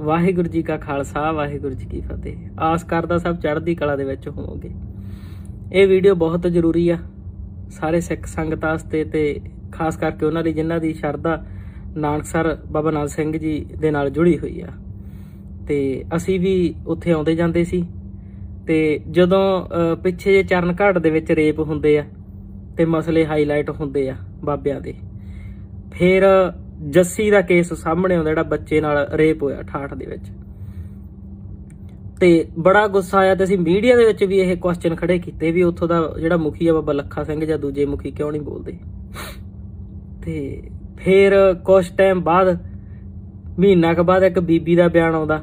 ਵਾਹਿਗੁਰੂ ਜੀ ਕਾ ਖਾਲਸਾ, ਵਾਹਿਗੁਰੂ ਜੀ ਕੀ ਫਤਿਹ। ਆਸ ਕਰਦਾ ਸਭ ਚੜ੍ਹਦੀ ਕਲਾ ਦੇ ਵਿੱਚ ਹੋਵੋਗੇ। ਇਹ ਵੀਡੀਓ ਬਹੁਤ ਜ਼ਰੂਰੀ ਆ। ਸਾਰੇ ਸਿੱਖ ਸੰਗਤ ਵਾਸਤੇ ਤੇ ਖਾਸ ਕਰਕੇ ਉਹਨਾਂ ਲਈ ਜਿਨ੍ਹਾਂ ਦੀ ਸ਼ਰਧਾ ਨਾਨਕਸਰ ਬਾਬਾ ਨਾਨਕ ਸਿੰਘ ਜੀ ਦੇ ਨਾਲ ਜੁੜੀ ਹੋਈ ਆ। ਤੇ ਅਸੀਂ ਵੀ ਉੱਥੇ ਆਉਂਦੇ ਜਾਂਦੇ ਸੀ। ਤੇ ਜਦੋਂ ਪਿੱਛੇ ਜੇ ਚਰਨ ਘਾਟ ਦੇ ਵਿੱਚ ਰੇਪ ਹੁੰਦੇ ਆ ਤੇ ਮਸਲੇ ਹਾਈਲਾਈਟ ਹੁੰਦੇ ਆ ਬਾਬਿਆਂ ਦੇ। ਫਿਰ ਜੱਸੀ ਦਾ ਕੇਸ ਸਾਹਮਣੇ ਆਉਂਦਾ ਜਿਹੜਾ ਬੱਚੇ ਨਾਲ ਰੇਪ ਹੋਇਆ ਠਾਠ ਦੇ ਵਿੱਚ। ਤੇ ਬੜਾ ਗੁੱਸਾ ਆਇਆ ਤੇ ਅਸੀਂ ਮੀਡੀਆ ਦੇ ਵਿੱਚ ਵੀ ਇਹ ਕੁਐਸਚਨ ਖੜੇ ਕੀਤੇ ਵੀ ਉੱਥੋਂ ਦਾ ਜਿਹੜਾ ਮੁਖੀ ਆ ਬਾਬਾ ਲੱਖਾ ਸਿੰਘ ਜਾਂ ਦੂਜੇ ਮੁਖੀ ਕਿਉਂ ਨਹੀਂ ਬੋਲਦੇ। ਤੇ ਫਿਰ ਕੁਝ ਟਾਈਮ ਬਾਅਦ, ਮਹੀਨਾ ਕੁ ਬਾਅਦ ਇੱਕ ਬੀਬੀ ਦਾ ਬਿਆਨ ਆਉਂਦਾ।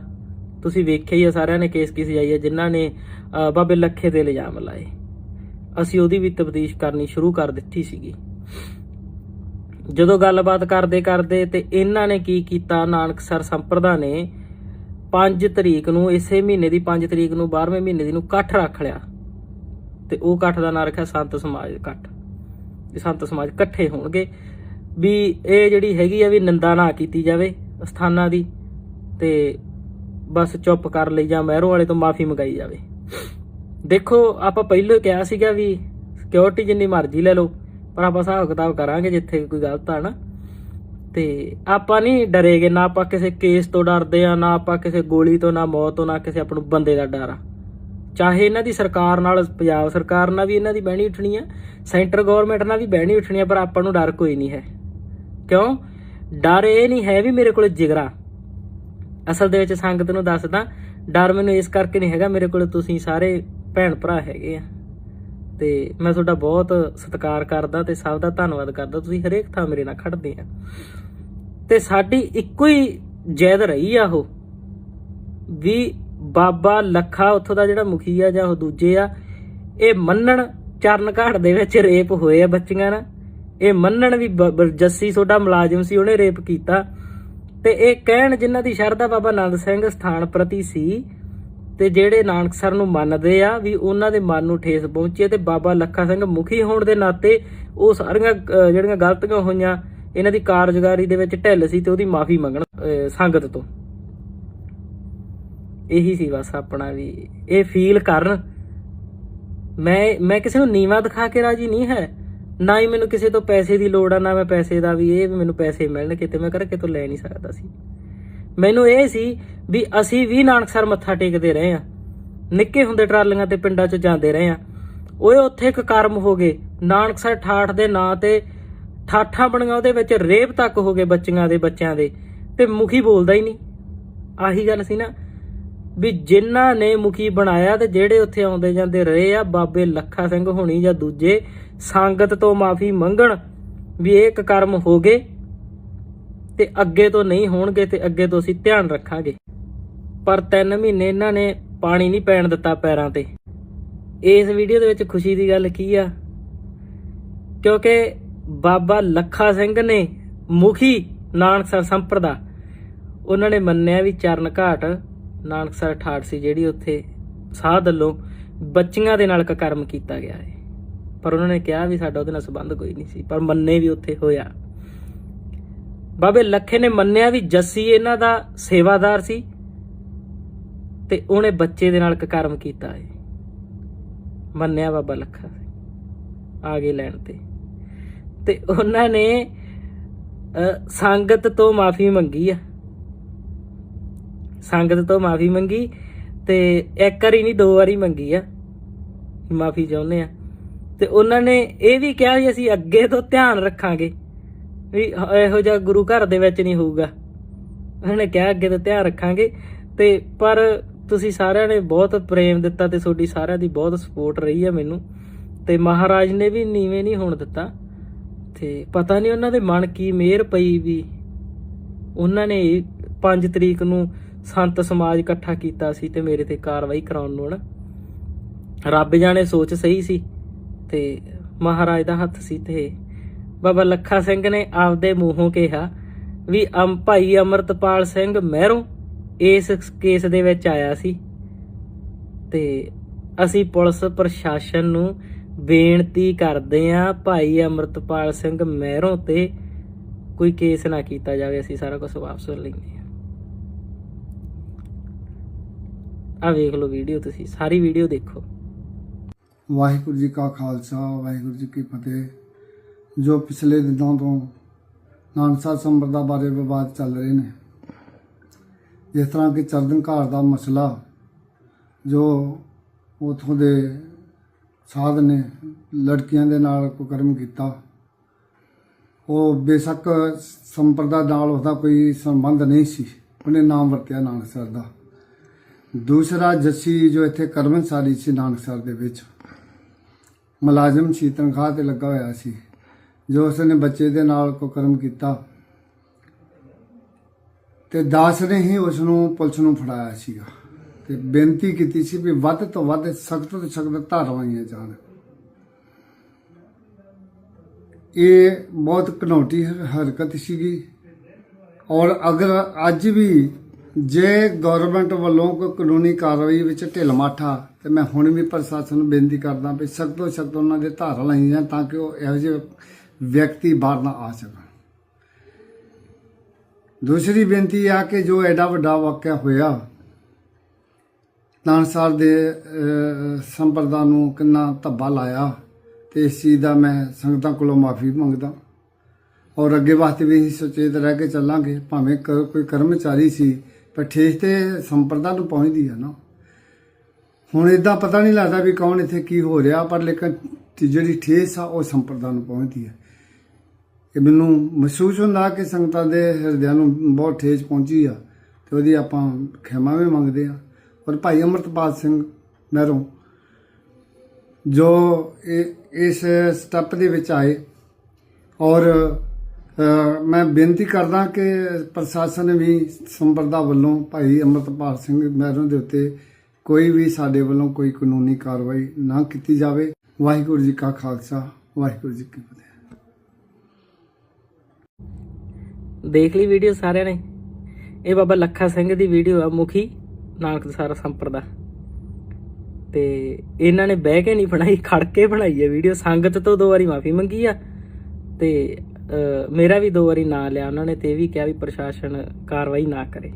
ਤੁਸੀਂ ਵੇਖਿਆ ਹੀ ਆ ਸਾਰਿਆਂ ਨੇ ਕੇਸ ਕੀ ਸਜਾਈ ਹੈ ਜਿਨ੍ਹਾਂ ਨੇ ਬਾਬੇ ਲੱਖੇ ਤੇ ਇਲਜ਼ਾਮ ਲਾਏ। ਅਸੀਂ ਉਹਦੀ ਵੀ ਤਬਦੀਸ਼ ਕਰਨੀ ਸ਼ੁਰੂ ਕਰ ਦਿੱਤੀ ਸੀਗੀ। ਜਦੋਂ ਗੱਲਬਾਤ ਕਰਦੇ ਕਰਦੇ ਤੇ ਇਹਨਾਂ ਨੇ ਕੀ ਕੀਤਾ ਨਾਨਕਸਰ ਸੰਪਰਦਾ ਨੇ 5 ਤਰੀਕ ਨੂੰ, ਇਸੇ ਮਹੀਨੇ ਦੀ 5 ਤਰੀਕ ਨੂੰ 12ਵੇਂ ਮਹੀਨੇ ਦੀ ਨੂੰ ਇਕੱਠ ਰੱਖ ਲਿਆ। ਤੇ ਉਹ ਇਕੱਠ ਦਾ ਨਾਂ ਰੱਖਿਆ ਸੰਤ ਸਮਾਜ ਇਕੱਠ। ਇਹ ਸੰਤ ਸਮਾਜ ਇਕੱਠੇ ਹੋਣਗੇ। ਵੀ ਇਹ ਜਿਹੜੀ ਹੈਗੀ ਆ ਵੀ ਨਿੰਦਾ ਨਾ ਕੀਤੀ ਜਾਵੇ ਸਥਾਨਾਂ ਦੀ ਤੇ ਬਸ ਚੁੱਪ ਕਰ ਲਈ ਜਾਂ ਮਹਿਰੋ ਵਾਲੇ ਤੋਂ ਮਾਫੀ ਮੰਗਾਈ ਜਾਵੇ। ਦੇਖੋ, ਆਪਾਂ ਪਹਿਲਾਂ ਕਿਹਾ ਸੀਗਾ ਵੀ ਸਿਕਿਉਰਿਟੀ ਜਿੰਨੀ ਮਰਜ਼ੀ ਲੈ ਲਓ। ਪਰ ਆਪਾਂ ਹਿਸਾਬ ਕਿਤਾਬ ਕਰਾਂਗੇ ਜਿੱਥੇ ਕੋਈ ਗਲਤ ਆ ਨਾ। ਤੇ ਆਪਾਂ ਨਹੀਂ ਡਰੇਗੇ, ਨਾ ਆਪਾਂ ਕਿਸੇ ਕੇਸ ਤੋਂ ਡਰਦੇ ਆ, ਨਾ ਆਪਾਂ ਕਿਸੇ ਗੋਲੀ ਤੋਂ, ਨਾ ਮੌਤ ਤੋਂ, ਨਾ ਕਿਸੇ ਆਪ ਨੂੰ ਬੰਦੇ ਦਾ ਡਰ ਆ। ਚਾਹੇ ਇਹਨਾਂ ਦੀ ਸਰਕਾਰ ਨਾਲ, ਪੰਜਾਬ ਸਰਕਾਰ ਨਾਲ ਵੀ ਇਹਨਾਂ ਦੀ ਬਹਿਣੀ ਉੱਠਣੀ ਆ, ਸੈਂਟਰ ਗਵਰਨਮੈਂਟ ਨਾਲ ਵੀ ਬਹਿਣੀ ਉੱਠਣੀ ਆ, ਪਰ ਆਪਾਂ ਨੂੰ ਡਰ ਕੋਈ ਨਹੀਂ ਹੈ। ਕਿਉਂ? ਡਰ ਇਹ ਨਹੀਂ ਹੈ ਵੀ ਮੇਰੇ ਕੋਲ ਜਿਗਰਾ। ਅਸਲ ਦੇ ਵਿੱਚ ਸੰਗਤ ਨੂੰ ਦੱਸਦਾ, ਡਰ ਮੈਨੂੰ ਇਸ ਕਰਕੇ ਨਹੀਂ ਹੈਗਾ, ਮੇਰੇ ਕੋਲ ਤੁਸੀਂ ਸਾਰੇ ਭੈਣ ਭਰਾ ਹੈਗੇ ਆ। ਤੇ ਮੈਂ ਤੁਹਾਡਾ ਬਹੁਤ ਸਤਿਕਾਰ ਕਰਦਾ ਤੇ ਸਭ ਦਾ ਧੰਨਵਾਦ ਕਰਦਾ। ਤੁਸੀਂ ਹਰੇਕ ਥਾਂ ਮੇਰੇ ਨਾਲ ਖੜਦੇ ਆ। ਤੇ ਸਾਡੀ ਇੱਕੋ ਹੀ ਜੈਦ ਰਹੀ ਆ ਉਹ, ਵੀ ਬਾਬਾ ਲੱਖਾ ਉੱਥੋਂ ਦਾ ਜਿਹੜਾ ਮੁਖੀ ਆ ਜਾਂ ਉਹ ਦੂਜੇ ਆ, ਇਹ ਮੰਨਣ ਚਰਨ ਘਾਟ ਦੇ ਵਿੱਚ ਰੇਪ ਹੋਏ ਆ ਬੱਚੀਆਂ ਨਾਲ। ਇਹ ਮੰਨਣ ਵੀ ਬ- ਬ- ਜੱਸੀ ਤੁਹਾਡਾ ਮੁਲਾਜ਼ਮ ਸੀ, ਉਹਨੇ ਰੇਪ ਕੀਤਾ। ਤੇ ਇਹ ਕਹਿਣ ਜਿਨ੍ਹਾਂ ਦੀ ਸ਼ਰਧਾ ਬਾਬਾ ਆਨੰਦ ਸਿੰਘ ਸਥਾਨ ਪ੍ਰਤੀ ਸੀ ਤੇ ਜਿਹੜੇ ਨਾਨਕਸਰ ਨੂੰ ਮੰਨਦੇ ਆ ਵੀ ਉਹਨਾਂ ਦੇ ਮਨ ਨੂੰ ਠੇਸ ਪਹੁੰਚੀ ਹੈ ਤੇ ਬਾਬਾ ਲੱਖਾ ਸਿੰਘ ਮੁਖੀ ਹੋਣ ਦੇ ਨਾਤੇ ਉਹ ਸਾਰੀਆਂ ਜਿਹੜੀਆਂ ਗਲਤੀਆਂ ਹੋਈਆਂ, ਇਹਨਾਂ ਦੀ ਕਾਰਜਕਾਰੀ ਦੇ ਵਿੱਚ ਢਿੱਲ ਸੀ ਤੇ ਉਹਦੀ ਮਾਫੀ ਮੰਗਣ ਸੰਗਤ ਤੋਂ। ਇਹੀ ਸੀ ਬਸ ਆਪਣਾ ਵੀ, ਇਹ ਫੀਲ ਕਰਨ। ਮੈਂ ਮੈਂ ਕਿਸੇ ਨੂੰ ਨੀਵਾ ਦਿਖਾ ਕੇ ਰਾਜੀ ਨਹੀਂ ਹੈ। ਨਾ ਹੀ ਮੈਨੂੰ ਕਿਸੇ ਤੋਂ ਪੈਸੇ ਦੀ ਲੋੜ ਆ, ਨਾ ਮੈਂ ਪੈਸੇ ਦਾ ਵੀ, ਇਹ ਵੀ ਮੈਨੂੰ ਪੈਸੇ ਮਿਲਣ ਕਿਤੇ ਮੈਂ ਕਰਕੇ ਤੋਂ ਲੈ ਨਹੀਂ ਸਕਦਾ ਸੀ। ਮੈਨੂੰ ਇਹ ਸੀ ਵੀ ਅਸੀਂ ਵੀ ਨਾਨਕਸਰ ਮੱਥਾ ਟੇਕਦੇ ਰਹੇ ਆ ਨਿੱਕੇ ਹੁੰਦੇ ਟਰਾਲੀਆਂ ਤੇ ਪਿੰਡਾਂ 'ਚ ਜਾਂਦੇ ਰਹੇ ਆ ਓਏ, ਉੱਥੇ ਇੱਕ ਕਰਮ ਹੋ ਗਏ। ਨਾਨਕਸਰ ਠਾਠ ਦੇ ਨਾਂ ਤੇ ਠਾਠਾਂ ਬਣੀਆਂ, ਉਹਦੇ ਵਿੱਚ ਰੇਪ ਤੱਕ ਹੋ ਗਏ ਬੱਚੀਆਂ ਦੇ, ਬੱਚਿਆਂ ਦੇ। ਤੇ ਮੁਖੀ ਬੋਲਦਾ ਹੀ ਨਹੀਂ। ਆਹੀ ਗੱਲ ਸੀ ਨਾ, ਵੀ ਜਿਨ੍ਹਾਂ ਨੇ ਮੁਖੀ ਬਣਾਇਆ ਤੇ ਜਿਹੜੇ ਉੱਥੇ ਆਉਂਦੇ ਜਾਂਦੇ ਰਹੇ ਆ, ਬਾਬੇ ਲੱਖਾ ਸਿੰਘ ਹੋਣੀ ਜਾਂ ਦੂਜੇ, ਸੰਗਤ ਤੋਂ ਮਾਫੀ ਮੰਗਣ, ਵੀ ਇਹ ਇੱਕ ਕਰਮ ਹੋ ਗਏ। ਤੇ ਅੱਗੇ ਤੋਂ ਨਹੀਂ ਹੋਣਗੇ ਤੇ ਅੱਗੇ ਤੋਂ ਅਸੀਂ ਧਿਆਨ ਰੱਖਾਂਗੇ। ਪਰ 3 ਮਹੀਨੇ ਇਹਨਾਂ ਨੇ ਪਾਣੀ ਨਹੀਂ ਪੈਣ ਦਿੱਤਾ ਪੈਰਾਂ ਤੇ। ਇਸ ਵੀਡੀਓ ਦੇ ਵਿੱਚ ਖੁਸ਼ੀ ਦੀ ਗੱਲ ਕੀ ਆ? ਕਿਉਂਕਿ ਬਾਬਾ ਲੱਖਾ ਸਿੰਘ ਨੇ ਮੁਖੀ ਨਾਨਕਸਰ ਸੰਪਰਦਾ ਉਹਨਾਂ ਨੇ ਮੰਨਿਆ ਵੀ ਚਰਨ ਘਾਟ ਨਾਨਕਸਰ ਠਾਠ ਸੀ ਜਿਹੜੀ ਉੱਥੇ ਸਾਧ ਵੱਲੋਂ ਬੱਚੀਆਂ ਦੇ ਨਾਲ ਇੱਕ ਕਰਮ ਕੀਤਾ ਗਿਆ ਹੈ। ਪਰ ਉਹਨਾਂ ਨੇ ਕਿਹਾ ਵੀ ਸਾਡਾ ਉਹਦੇ ਨਾਲ ਸੰਬੰਧ ਕੋਈ ਨਹੀਂ ਸੀ, ਪਰ ਮੰਨੇ ਵੀ ਉੱਥੇ ਹੋਇਆ। ਬਾਬੇ ਲੱਖੇ ਨੇ ਮੰਨਿਆ ਵੀ ਜੱਸੀ ਇਹਨਾਂ ਦਾ ਸੇਵਾਦਾਰ ਸੀ ਤੇ ਉਹਨੇ ਬੱਚੇ ਦੇ ਨਾਲ ਇੱਕ ਕਰਮ ਕੀਤਾ ਹੈ। ਮੰਨਿਆ ਬਾਬਾ ਲੱਖਾ ਆ ਗਏ ਲੈਣ ਤੇ। ਤੇ ਉਹਨਾਂ ਨੇ ਸੰਗਤ ਤੋਂ ਮਾਫੀ ਮੰਗੀ ਆ। ਸੰਗਤ ਤੋਂ ਮਾਫੀ ਮੰਗੀ ਤੇ ਇੱਕ ਵਾਰੀ ਨਹੀਂ, ਦੋ ਵਾਰੀ ਮੰਗੀ ਆ। ਮਾਫੀ ਚਾਹੁੰਦੇ ਆ। ਤੇ ਉਹਨਾਂ ਨੇ ਇਹ ਵੀ ਕਿਹਾ ਵੀ ਅਸੀਂ ਅੱਗੇ ਤੋਂ ਧਿਆਨ ਰੱਖਾਂਗੇ। ਵੀ ਇਹੋ ਜਿਹਾ ਗੁਰੂ ਘਰ ਦੇ ਵਿੱਚ ਨਹੀਂ ਹੋਊਗਾ। ਉਹਨਾਂ ਨੇ ਕਿਹਾ, ਅੱਗੇ ਤੋਂ ਧਿਆਨ ਰੱਖਾਂਗੇ। ਤੇ ਪਰ ਤੁਸੀਂ ਸਾਰਿਆਂ ਨੇ ਬਹੁਤ ਪ੍ਰੇਮ ਦਿੱਤਾ ਤੇ ਤੁਹਾਡੀ ਸਾਰਿਆਂ ਦੀ ਬਹੁਤ ਸਪੋਰਟ ਰਹੀ ਹੈ ਮੈਨੂੰ। ਤੇ ਮਹਾਰਾਜ ਨੇ ਵੀ ਨੀਵੇਂ ਨਹੀਂ ਹੋਣ ਦਿੱਤਾ। ਤੇ ਪਤਾ ਨਹੀਂ ਉਹਨਾਂ ਦੇ ਮਨ ਕੀ ਮਿਹਰ ਪਈ ਵੀ ਉਹਨਾਂ ਨੇ 5 ਤਰੀਕ ਨੂੰ ਸੰਤ ਸਮਾਜ ਇਕੱਠਾ ਕੀਤਾ ਸੀ ਤੇ ਮੇਰੇ ਤੇ ਕਾਰਵਾਈ ਕਰਾਉਣ ਨੂੰ ਨਾ ਰੱਬ ਜਾਣੇ ਸੋਚ ਸਹੀ ਸੀ ਤੇ ਮਹਾਰਾਜ ਦਾ ਹੱਥ ਸੀ ਤੇ ਬਾਬਾ ਲੱਖਾ ਸਿੰਘ ਨੇ ਆਪਦੇ ਮੂੰਹੋਂ ਕਿਹਾ ਵੀ ਅਮ ਭਾਈ ਅਮਰਤਪਾਲ ਸਿੰਘ ਮਹਿਰੋਂ ਇਸ ਕੇਸ ਦੇ ਵਿੱਚ ਆਇਆ ਸੀ। ਤੇ ਅਸੀਂ ਪੁਲਿਸ ਪ੍ਰਸ਼ਾਸਨ ਨੂੰ ਬੇਨਤੀ ਕਰਦੇ ਆਂ ਭਾਈ ਅਮਰਤਪਾਲ ਸਿੰਘ ਮਹਿਰੋਂ ਤੇ ਕੋਈ ਕੇਸ ਨਾ ਕੀਤਾ ਜਾਵੇ, ਅਸੀਂ ਸਾਰਾ ਕੁਝ ਵਾਪਸ ਲੈਂਦੇ ਹਾਂ। ਆ ਵੇਖ ਲਓ ਵੀਡੀਓ ਤੁਸੀਂ, ਸਾਰੀ ਵੀਡੀਓ ਦੇਖੋ। ਵਾਹਿਗੁਰੂ ਜੀ ਕਾ ਖਾਲਸਾ, ਵਾਹਿਗੁਰੂ ਜੀ ਕੀ ਫਤਿਹ। ਜੋ ਪਿਛਲੇ ਦਿਨਾਂ ਤੋਂ ਨਾਨਸਾ ਸੰਪਰਦਾ ਬਾਰੇ ਵਿਵਾਦ ਚੱਲ ਰਹੇ ਨੇ। ਜਿਸ ਤਰ੍ਹਾਂ ਕਿ ਚਰਦਨ ਘਾਟ ਦਾ ਮਸਲਾ, ਜੋ ਉਥੋਂ ਦੇ ਸਾਧ ਨੇ ਲੜਕੀਆਂ ਦੇ ਨਾਲ ਕੁਕਰਮ ਕੀਤਾ, ਉਹ ਬੇਸ਼ੱਕ ਸੰਪਰਦਾ ਨਾਲ ਉਹਦਾ ਕੋਈ ਸੰਬੰਧ ਨਹੀਂ ਸੀ। ਉਹਨੇ ਨਾਮ ਵਰਤਿਆ ਨਾਨਕਸਰ ਦਾ। ਦੂਸਰਾ ਜੱਸੀ ਜੋ ਇੱਥੇ ਕਰਮਨਸਾਰੀ ਸੀ ਨਾਨਕਸਰ ਦੇ ਵਿੱਚ। ਮੁਲਾਜ਼ਮ ਸੀ, ਤਨਖਾਹ ਤੇ ਲੱਗਾ ਹੋਇਆ ਸੀ। ਜੋ ਉਸਨੇ ਬੱਚੇ ਦੇ ਨਾਲ ਕੁਕਰਮ ਕੀਤਾ, ਤੇ ਦਾਸ ਨੇ ਹੀ ਉਸ ਨੂੰ ਪੁਲਿਸ ਨੂੰ ਫੜਾਇਆ ਸੀਗਾ। ਤੇ ਬੇਨਤੀ ਕੀਤੀ ਸੀ ਵੀ ਵੱਧ ਤੋਂ ਵੱਧ ਸਖਤ ਤੋਂ ਸਖਤ ਧਾਰਾਵਾਂ ਜਾਣ। ਇਹ ਬਹੁਤ ਘਨੌਟੀ ਹਰਕਤ ਸੀਗੀ। ਔਰ ਅਗਰ ਅੱਜ ਵੀ ਜੇ ਗਵਰਨਮੈਂਟ ਵੱਲੋਂ ਕੋਈ ਕਾਨੂੰਨੀ ਕਾਰਵਾਈ ਵਿੱਚ ਢਿੱਲ ਮਾਠਾ, ਤੇ ਮੈਂ ਹੁਣ ਵੀ ਪ੍ਰਸ਼ਾਸਨ ਨੂੰ ਬੇਨਤੀ ਕਰਦਾ ਵੀ ਸਖਤ ਤੋਂ ਸਖਤ ਉਹਨਾਂ ਦੇ ਧਾਰਾ ਲਾਈਆਂ ਜਾਣ ਤਾਂ ਕਿ ਉਹ ਇਹੋ ਜਿਹੇ ਵਿਅਕਤੀ ਬਾਹਰ ਨਾ ਆ ਸਕਣ। ਦੂਸਰੀ ਬੇਨਤੀ ਆ ਕਿ ਜੋ ਐਡਾ ਵੱਡਾ ਵਾਕਿਆ ਹੋਇਆ ਨਾਨਸਾਰ ਦੇ ਸੰਪਰਦਾ ਨੂੰ ਕਿੰਨਾ ਧੱਬਾ ਲਾਇਆ ਤੇ ਇਸ ਚੀਜ਼ ਦਾ ਮੈਂ ਸੰਗਤਾਂ ਕੋਲੋਂ ਮਾਫੀ ਮੰਗਦਾ। ਔਰ ਅੱਗੇ ਵਾਸਤੇ ਵੀ ਅਸੀਂ ਸੁਚੇਤ ਰਹਿ ਕੇ ਚੱਲਾਂਗੇ, ਭਾਵੇਂ ਕ- ਕੋਈ ਕਰਮਚਾਰੀ ਸੀ, ਪਰ ਠੇਸ ਤੇ ਸੰਪਰਦਾ ਨੂੰ ਪਹੁੰਚਦੀ ਆ ਨਾ। ਹੁਣ ਇਦਾਂ ਪਤਾ ਨਹੀਂ ਲੱਗਦਾ ਵੀ ਕੌਣ ਇੱਥੇ ਕੀ ਹੋ ਰਿਹਾ, ਪਰ ਲੇਕਿਨ ਜਿਹੜੀ ਠੇਸ ਆ, ਉਹ ਸੰਪਰਦਾ ਨੂੰ ਪਹੁੰਚਦੀ ਹੈ ਇਹ ਮੈਨੂੰ ਮਹਿਸੂਸ ਹੁੰਦਾ ਕਿ ਸੰਗਤਾਂ ਦੇ ਹਿਰਦਿਆਂ ਨੂੰ ਬਹੁਤ ਠੇਸ ਪਹੁੰਚੀ ਆ ਤੇ ਉਹਦੀ ਆਪਾਂ ਖਿਮਾ ਵੀ ਮੰਗਦੇ ਆ। ਔਰ ਭਾਈ ਅਮਰਤਪਾਲ ਸਿੰਘ ਮਹਿਰੋਂ ਜੋ ਇਹ- ਇਸ ਸਟੈਪ ਦੇ ਵਿੱਚ ਆਏ। ਔਰ ਮੈਂ ਬੇਨਤੀ ਕਰਦਾ ਕਿ ਪ੍ਰਸ਼ਾਸਨ ਵੀ ਸੰਪਰਦਾ ਵੱਲੋਂ ਭਾਈ ਅਮਰਤਪਾਲ ਸਿੰਘ ਮਹਿਰੋਂ ਦੇ ਉੱਤੇ ਕੋਈ ਵੀ ਸਾਡੇ ਵੱਲੋਂ ਕੋਈ ਕਾਨੂੰਨੀ ਕਾਰਵਾਈ ਨਾ ਕੀਤੀ ਜਾਵੇ। ਵਾਹਿਗੁਰੂ ਜੀ ਕਾ ਖਾਲਸਾ, ਵਾਹਿਗੁਰੂ ਜੀ ਕੀ ਫਤਿਹ। ਦੇਖ ਲਈ ਵੀਡੀਓ ਸਾਰਿਆਂ ਨੇ। ਇਹ ਬਾਬਾ ਲੱਖਾ ਸਿੰਘ ਦੀ ਵੀਡੀਓ ਆ, ਮੁਖੀ ਨਾਨਕ ਨਾਨਕਸਰ ਸੰਪਰਦਾ ਤੇ ਇਹਨਾਂ ਨੇ ਬਹਿ ਕੇ ਨਹੀਂ ਬਣਾਈ, ਖੜ ਕੇ ਬਣਾਈ ਹੈ ਵੀਡੀਓ ਸੰਗਤ ਤੋਂ ਦੋ ਵਾਰੀ ਮਾਫੀ ਮੰਗੀ ਆ। ਤੇ ਮੇਰਾ ਵੀ ਦੋ ਵਾਰੀ ਨਾਂ ਲਿਆ ਉਹਨਾਂ ਨੇ ਤੇ ਇਹ ਵੀ ਕਿਹਾ ਵੀ ਪ੍ਰਸ਼ਾਸਨ ਕਾਰਵਾਈ ਨਾ ਕਰੇ।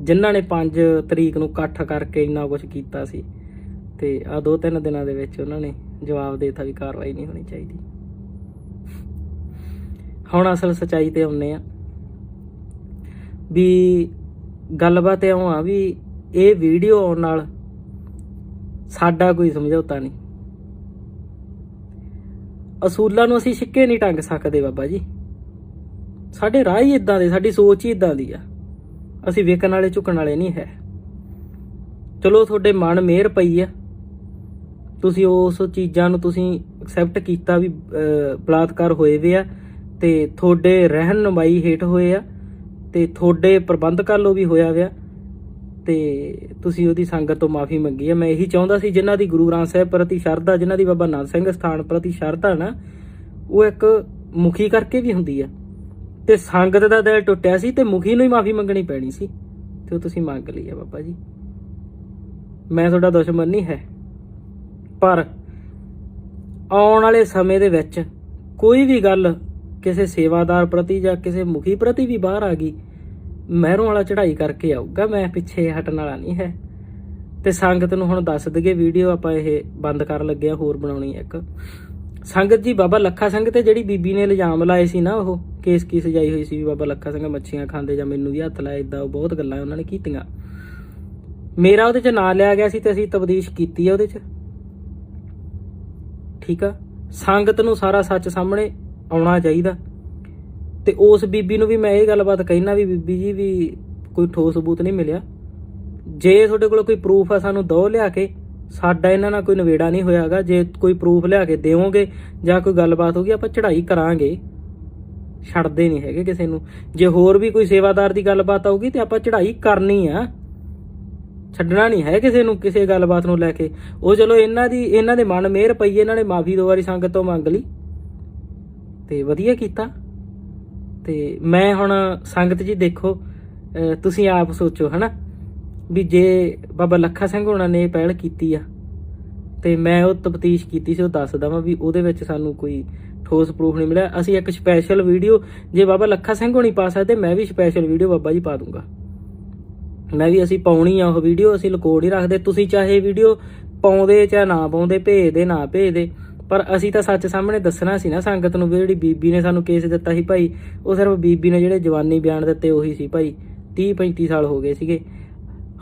ਜਿਨ੍ਹਾਂ ਨੇ 5 ਤਰੀਕ ਨੂੰ ਇਕੱਠ ਕਰਕੇ ਇੰਨਾ ਕੁਝ ਕੀਤਾ ਸੀ। ਤੇ ਆ ਦੋ ਤਿੰਨ ਦਿਨਾਂ ਦੇ ਵਿੱਚ ਉਹਨਾਂ ਨੇ ਜਵਾਬ ਦੇਤਾ ਵੀ ਕਾਰਵਾਈ ਨਹੀਂ ਹੋਣੀ ਚਾਹੀਦੀ। ਹੁਣ ਅਸਲ ਸਚਾਈ ਤੇ ਆਉਂਦੇ ਆ। ਵੀ ਗੱਲਬਾਤ ਇਉਂ ਆ ਵੀ ਇਹ ਵੀਡੀਓ ਆਉਣ ਨਾਲ ਸਾਡਾ ਕੋਈ ਸਮਝੌਤਾ ਨਹੀਂ। ਅਸੂਲਾਂ ਨੂੰ ਅਸੀਂ ਛਿੱਕੇ ਨਹੀਂ ਟੰਗ ਸਕਦੇ ਬਾਬਾ ਜੀ। ਸਾਡੇ ਰਾਹ ਹੀ ਇਦਾਂ ਦੇ, ਸਾਡੀ ਸੋਚ ਹੀ ਇਦਾਂ ਦੀ ਆ। ਅਸੀਂ ਵੇਖਣ ਵਾਲੇ, ਝੁਕਣ ਵਾਲੇ ਨਹੀਂ ਹੈ। ਚਲੋ ਤੁਹਾਡੇ ਮਨ ਮਿਹਰ ਪਈ ਆ। ਤੁਸੀਂ ਉਸ ਚੀਜ਼ਾਂ ਨੂੰ ਤੁਸੀਂ ਐਕਸੈਪਟ ਕੀਤਾ ਵੀ ਬਲਾਤਕਾਰ ਹੋਏ ਵੇ ਆ। ਤੇ ਤੁਹਾਡੇ ਰਹਿਣ ਰਹਿਨਮਾਈ ਹੇਠ ਹੋਏ ਆ ਤੇ ਤੁਹਾਡੇ ਪ੍ਰਬੰਧਕਾਂ ਲੋ ਵੀ ਹੋਇਆ ਵਿਆ ਤੇ ਤੁਸੀਂ ਉਹਦੀ ਸੰਗਤ ਤੋਂ ਮਾਫੀ ਮੰਗੀ ਹੈ ਮੈਂ ਇਹੀ ਚਾਹੁੰਦਾ ਸੀ ਜਿਨ੍ਹਾਂ ਦੀ ਗੁਰੂ ਗ੍ਰੰਥ ਸਾਹਿਬ ਪ੍ਰਤੀ ਸ਼ਰਧਾ, ਜਿਨ੍ਹਾਂ ਦੀ ਬਾਬਾ ਨਾਨਕ ਸਿੰਘ ਸਥਾਨ ਪ੍ਰਤੀ ਸ਼ਰਧਾ ਨਾ, ਉਹ ਇੱਕ ਮੁਖੀ ਕਰਕੇ ਵੀ ਹੁੰਦੀ ਆ। ਤੇ ਸੰਗਤ ਦਾ ਦਿਲ ਟੁੱਟਿਆ ਸੀ ਤੇ ਮੁਖੀ ਨੂੰ ਹੀ ਮਾਫੀ ਮੰਗਣੀ ਪੈਣੀ ਸੀ। ਤੇ ਉਹ ਤੁਸੀਂ ਮੰਗ ਲਈ ਆ ਬਾਬਾ ਜੀ। ਮੈਂ ਤੁਹਾਡਾ ਦੁਸ਼ਮਣ ਨਹੀਂ ਹੈ। ਪਰ ਆਉਣ ਵਾਲੇ ਸਮੇਂ ਦੇ ਵਿੱਚ ਕੋਈ ਵੀ ਗੱਲ ਕਿਸੇ ਸੇਵਾਦਾਰ ਪ੍ਰਤੀ ਜਾਂ ਕਿਸੇ ਮੁਖੀ ਪ੍ਰਤੀ ਵੀ ਬਾਹਰ ਆ ਗਈ, ਮਹਿਰੋਂ ਵਾਲਾ ਚੜ੍ਹਾਈ ਕਰਕੇ ਆਊਗਾ, ਮੈਂ ਪਿੱਛੇ ਹਟਣ ਵਾਲਾ ਨਹੀਂ ਹੈ। ਤੇ ਸੰਗਤ ਨੂੰ ਹੁਣ ਦੱਸ ਦਈਏ, ਵੀਡੀਓ ਆਪਾਂ ਇਹ ਬੰਦ ਕਰਨ ਲੱਗੇ ਆ, ਹੋਰ ਬਣਾਉਣੀ ਇੱਕ। ਸੰਗਤ ਜੀ, ਬਾਬਾ ਲੱਖਾ ਸਿੰਘ ਤੇ ਜਿਹੜੀ ਬੀਬੀ ਨੇ ਇਲਜ਼ਾਮ ਲਾਏ ਸੀ ਨਾ ਉਹ, ਕੇਸ ਕੀ ਸਜਾਈ ਹੋਈ ਸੀ ਵੀ ਬਾਬਾ ਲੱਖਾ ਸਿੰਘ ਮੱਛੀਆਂ ਖਾਂਦੇ ਜਾਂ ਮੈਨੂੰ ਵੀ ਹੱਥ ਲਾਇਆ ਇਦਾਂ ਬਹੁਤ ਗੱਲਾਂ ਉਹਨਾਂ ਨੇ ਕੀਤੀਆਂ। ਮੇਰਾ ਉਹਦੇ ਚ ਨਾਂ ਲਿਆ ਗਿਆ ਸੀ ਤੇ ਅਸੀਂ ਤਬਦੀਸ਼ ਕੀਤੀ ਆ ਉਹਦੇ ਚ। ਠੀਕ ਆ? ਸੰਗਤ ਨੂੰ ਸਾਰਾ ਸੱਚ ਸਾਹਮਣੇ ਆਉਣਾ ਚਾਹੀਦਾ। ਤੇ ਉਸ ਬੀਬੀ ਨੂੰ ਵੀ ਮੈਂ ਇਹ ਗੱਲਬਾਤ ਕਹਿਣਾ ਵੀ ਬੀਬੀ ਜੀ ਵੀ ਕੋਈ ਠੋਸ ਸਬੂਤ ਨਹੀਂ ਮਿਲਿਆ। ਜੇ ਤੁਹਾਡੇ ਕੋਲ ਕੋਈ ਪ੍ਰੂਫ ਆ, ਸਾਨੂੰ ਦੋ ਲਿਆ ਕੇ, ਸਾਡਾ ਇਹਨਾਂ ਨਾਲ ਕੋਈ ਨਵੇੜਾ ਨਹੀਂ ਹੋਇਆਗਾ। ਜੇ ਕੋਈ ਪ੍ਰੂਫ ਲਿਆ ਕੇ ਦਿਓਗੇ ਜਾਂ ਕੋਈ ਗੱਲਬਾਤ ਹੋਗੀ ਆਪਾਂ ਚੜ੍ਹਾਈ ਕਰਾਂਗੇ। ਛੱਡਦੇ ਨਹੀਂ ਹੈਗੇ ਕਿਸੇ ਨੂੰ। ਜੇ ਹੋਰ ਵੀ ਕੋਈ ਸੇਵਾਦਾਰ ਦੀ ਗੱਲਬਾਤ ਆਊਗੀ ਤੇ ਆਪਾਂ ਚੜ੍ਹਾਈ ਕਰਨੀ ਆ। ਛੱਡਣਾ ਨਹੀਂ ਹੈ ਕਿਸੇ ਨੂੰ ਕਿਸੇ ਗੱਲਬਾਤ ਨੂੰ ਲੈ ਕੇ। ਉਹ ਚਲੋ ਇਹਨਾਂ ਦੀ, ਇਹਨਾਂ ਦੇ ਮਨ ਮਿਹਰ ਪਈ ਇਹਨਾਂ ਨੇ ਮਾਫੀ ਦੋ ਵਾਰੀ ਸੰਗਤ ਤੋਂ ਮੰਗ ਲਈ। ਤੇ ਵਧੀਆ ਕੀਤਾ। ਤੇ ਮੈਂ ਹੁਣ ਸੰਗਤ ਜੀ ਦੇਖੋ ਤੁਸੀਂ ਆਪ ਸੋਚੋ, ਹਨਾ? ਵੀ ਜੇ ਬਾਬਾ ਲੱਖਾ ਸਿੰਘ ਹੋਣਾ ਨੇ ਇਹ ਪਹਿਲ ਕੀਤੀ ਆ, ਤੇ ਮੈਂ ਉਹ ਤਫਤੀਸ਼ ਕੀਤੀ ਸੀ, ਉਹ ਦੱਸਦਾ ਵਾਂ ਵੀ ਉਹਦੇ ਵਿੱਚ ਸਾਨੂੰ ਕੋਈ ਠੋਸ ਪ੍ਰੂਫ ਨਹੀਂ ਮਿਲਿਆ। ਅਸੀਂ ਇੱਕ ਸਪੈਸ਼ਲ ਵੀਡੀਓ ਜੇ ਬਾਬਾ ਲੱਖਾ ਸਿੰਘ ਹੋਣੀ ਪਾ ਸਕਦੇ, ਮੈਂ ਵੀ ਸਪੈਸ਼ਲ ਵੀਡੀਓ ਬਾਬਾ ਜੀ ਪਾ ਦੂੰਗਾ। ਮੈਂ ਵੀ ਅਸੀਂ ਪਾਉਣੀ ਆ ਉਹ ਵੀਡੀਓ ਅਸੀਂ ਲੁਕੋ ਨਹੀਂ ਰੱਖਦੇ। ਤੁਸੀਂ ਚਾਹੇ ਵੀਡੀਓ ਪਾਉਂਦੇ ਚਾਹੇ ਨਾ ਪਾਉਂਦੇ, ਭੇਜਦੇ, ਨਾ ਭੇਜਦੇ। ਪਰ ਅਸੀਂ ਤਾਂ ਸੱਚ ਸਾਹਮਣੇ ਦੱਸਣਾ ਸੀ ਨਾ ਸੰਗਤ ਨੂੰ ਵੀ ਜਿਹੜੀ ਬੀਬੀ ਨੇ ਸਾਨੂੰ ਕੇਸ ਦਿੱਤਾ ਸੀ ਭਾਈ, ਉਹ ਸਿਰਫ ਬੀਬੀ ਨੇ ਜਿਹੜੇ ਜਵਾਨੀ ਬਿਆਨ ਦਿੱਤੇ ਉਹੀ ਸੀ ਭਾਈ 30 35 ਸਾਲ ਹੋ ਗਏ ਸੀਗੇ।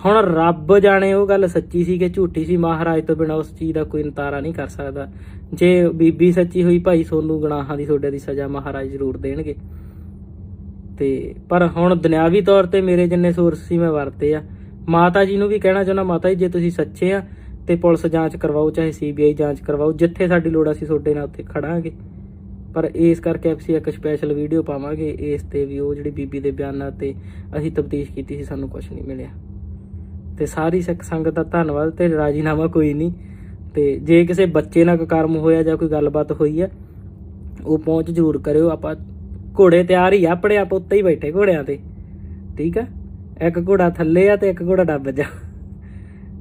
ਹੁਣ ਰੱਬ ਜਾਣੇ ਉਹ ਗੱਲ ਸੱਚੀ ਸੀ ਕਿ ਝੂਠੀ ਸੀ, ਮਹਾਰਾਜ ਤੋਂ ਬਿਨਾ ਉਸ ਚੀਜ਼ ਦਾ ਕੋਈ ਨਤਾਰਾ ਨਹੀਂ ਕਰ ਸਕਦਾ। ਜੇ ਬੀਬੀ ਸੱਚੀ ਹੋਈ ਭਾਈ, ਸੋਨੂੰ ਗੁਨਾਹਾਂ ਦੀ ਤੁਹਾਡੇ ਦੀ ਸਜ਼ਾ ਮਹਾਰਾਜ ਜ਼ਰੂਰ ਦੇਣਗੇ। ਤੇ ਪਰ ਹੁਣ ਦੁਨਿਆਵੀ ਤੌਰ ਤੇ ਮੇਰੇ ਜਿੰਨੇ ਸੋਰਸ ਸੀ, ਮੈਂ ਵਰਤੇ ਆ। ਮਾਤਾ ਜੀ ਨੂੰ ਵੀ ਕਹਿਣਾ ਚਾਹੁੰਦਾ, ਮਾਤਾ ਜੀ, ਜੇ ਤੁਸੀਂ ਸੱਚੇ ਆ ਤੇ ਪੁਲਿਸ ਜਾਂਚ ਕਰਵਾਓ, ਚਾਹੇ ਸੀਬੀਆਈ ਜਾਂਚ ਕਰਵਾਓ, ਜਿੱਥੇ ਸਾਡੀ ਲੋੜ ਅਸੀਂ ਤੁਹਾਡੇ ਨਾਲ ਉੱਥੇ ਖੜਾਂਗੇ। ਪਰ ਇਸ ਕਰਕੇ ਅਸੀਂ ਇੱਕ ਸਪੈਸ਼ਲ ਵੀਡੀਓ ਪਾਵਾਂਗੇ, ਇਸ ਤੇ ਵੀ ਉਹ ਜਿਹੜੀ ਬੀਬੀ ਦੇ ਬਿਆਨਾਂ ਤੇ ਅਸੀਂ ਤਬਦੀਸ਼ ਕੀਤੀ ਸੀ, ਸਾਨੂੰ ਕੁਝ ਨਹੀਂ ਮਿਲਿਆ। ਤੇ ਸਾਰੀ ਸਿੱਖ ਸੰਗਤ ਦਾ ਧੰਨਵਾਦ ਤੇ ਰਾਜੀਨਾਮਾ ਕੋਈ ਨਹੀਂ। ਤੇ ਜੇ ਕਿਸੇ ਬੱਚੇ ਨਾਲ ਕੋਈ ਕਰਮ ਹੋਇਆ ਜਾਂ ਕੋਈ ਗੱਲਬਾਤ ਹੋਈ ਆ, ਉਹ ਪਹੁੰਚ ਜ਼ਰੂਰ ਕਰਿਓ। ਆਪਾਂ ਘੋੜੇ ਤਿਆਰ ਹੀ ਆ, ਆਪਣੇ ਆਪ ਉੱਤੇ ਹੀ ਬੈਠੇ ਘੋੜਿਆਂ ਤੇ। ਠੀਕ ਆ? ਇੱਕ ਘੋੜਾ ਥੱਲੇ ਆ ਤੇ ਇੱਕ ਘੋੜਾ ਡੱਬ ਜਾ।